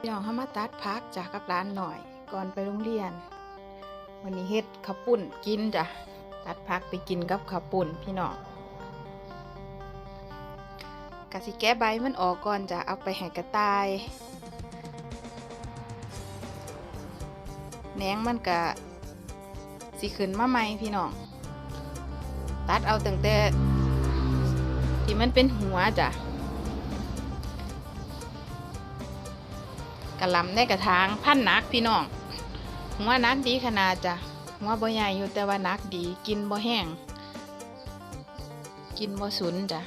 พี่น้องเข้ามาตัดพักจากกับร้านหน่อย ก่อนไปโรงเรียน วันนี้เฮ็ดข้าวปุ้นกินจ้ะตัดพักไปกินกับข้าวปุ้นพี่น้องกะสิแก้ใบมันออกก่อนจะเอาไปให้กระต่ายแหนงมันกะสิขึ้นมาใหม่พี่น้องตัดเอาตั้งแต่ที่มันเป็นหัวจ้ะ กะลำในกระถางพันนักพี่น้องหัวนักดีขนาดจ้ะหัวบ่ใหญ่อยู่แต่ว่านักดีกินบ่แห้งกินบ่สุนจ้ะ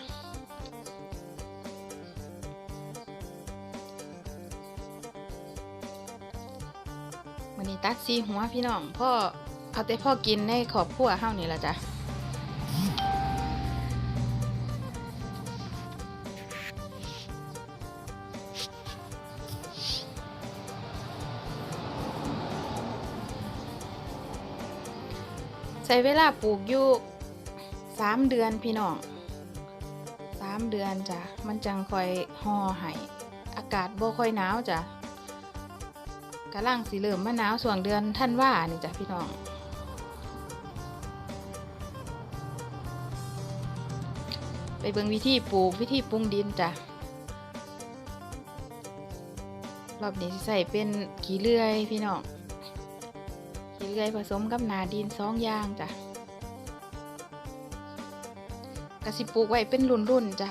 วันนี้ตัดซีหัวพี่น้องพ่อเอาแต่พ่อกินในขอบครัวเฮานี่ละจ้ะ ใช้เวลาปลูกอยู่สามเดือนพี่น้องสามเดือนจ้ะมันจังค่อยห่อให้อากาศบ่ค่อยหนาวจ้ะกำลังสิเริ่มมาหนาวส่วงเดือนท่านว่านี่จ้ะพี่น้องไปเบิ่งวิธีปลูกวิธีปรุงดินจ้ะรอบนี้ใส่เป็นขี้เลื่อยพี่น้อง เลื่อยผสมกับนาดินสองอย่างจ้ะกระสิปลูกไว้เป็นรุ่นๆจ้ะ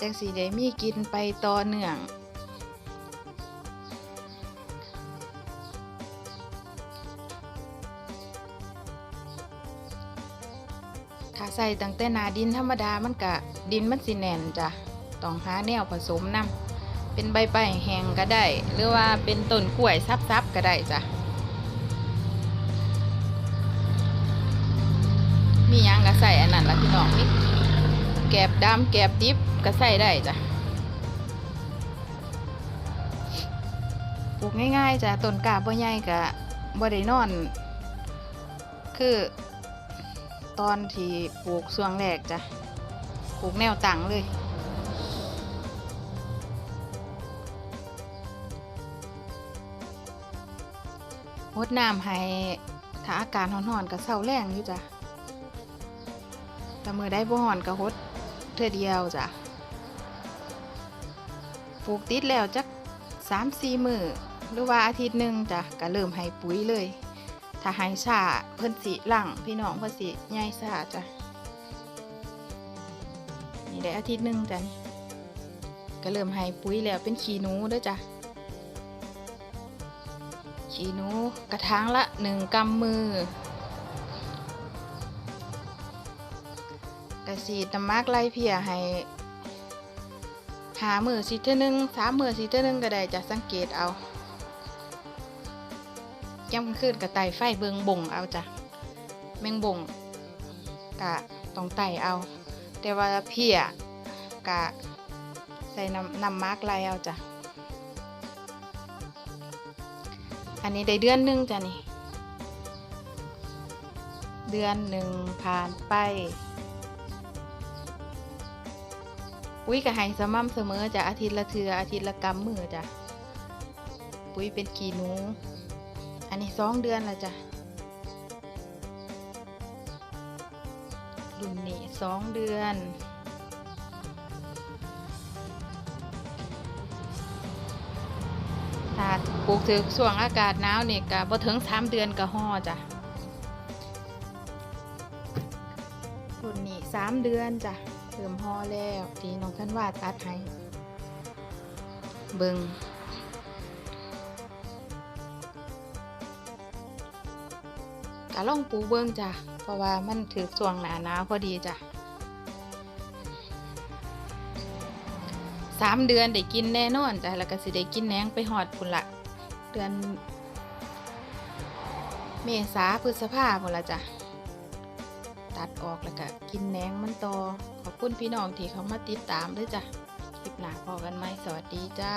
จังสีได้มีกินไปต่อเนื่องถ้าใส่ตั้งแต่นาดินธรรมดามันกะดินมันสิแน่นจ้ะต้องหาแนวผสมนำเป็นใบใบแห้งก็ได้ หรือว่าเป็นต้นกล้วยซับๆก็ได้จ้ะ ใส่อันนั้นละพี่น้องนี่แกบดำแกบดิบก็ใส่ได้จ้ะปลูกง่ายๆจ้ะต้นกาบ่ใหญ่ก็บ่ได้นอน คือตอนที่ปลูกช่วงแรกจ้ะปลูกแนวตั้งเลยหดน้ำให้ถ้าอากาศร้อนๆก็เศร้าแรงอยู่จ้ะ แต่มือได้บ่หอนก็หดเทื่อเดียวจ้ะปลูกติดแล้วจักสามสี่มือหรือว่าอาทิตย์หนึ่งจ้ะก็เริ่มให้ปุ๋ยเลย ถ้าให้ชาเพิ่นสิหลังพี่น้องเพิ่นสิใหญ่ชาจ้ะนี่ได้อาทิตย์หนึ่งจ้ะก็เริ่มให้ปุ๋ยแล้วเป็นขี้หนูด้อจ้ะขี้หนูกระถางละหนึ่งกำมือ กระสีดน้ำมักไล่เพียให้หามือสีเท่านึงสามมือสีเท่านึงก็ได้จะสังเกตเอาย่ำกลางคืนกับไตไฟเบิงบ่งเอาจ้ะแมงบ่งกะต้องไตเอา แต่ว่าเพียกะใส่น้ำน้ำมักไล่เอาจ้ะอันนี้ได้เดือนหนึ่งจ้ะนี่ เดือนหนึ่งผ่านไป ปุ๋ยกับให้สม่ำเสมอจ้ะอาทิตย์ละเทืออาทิตย์ละกำมือจ้ะปุ๋ยเป็นขี้หนูอันนี้สองเดือนละจ้ะรุ่นนี้สองเดือนถ้าปลูกถึงช่วงอากาศหนาวนี่ก็บ่ถึงสามเดือนก็ห่อจ้ะรุ่นนี้สามเดือนจ้ะ ริมห่อแล้วที่น้องท่านว่าตัดให้เบิงก็ลองปูเบิงจ้ะ เพราะว่ามันถือช่วงหนาหนาวพอดีจ้ะสามเดือนได้กินแน่นอนจ้ะแล้วก็สิได้กินแหนงไปหอดพุ่นละเดือน เมษาพฤษภาพุ่นละจ้ะ ตัดออกแล้วก็กินแหนงมันต่อขอบคุณพี่น้องที่เขามาติดตามด้วยจ้ะคลิปหน้าพอกันไหมสวัสดีจ้า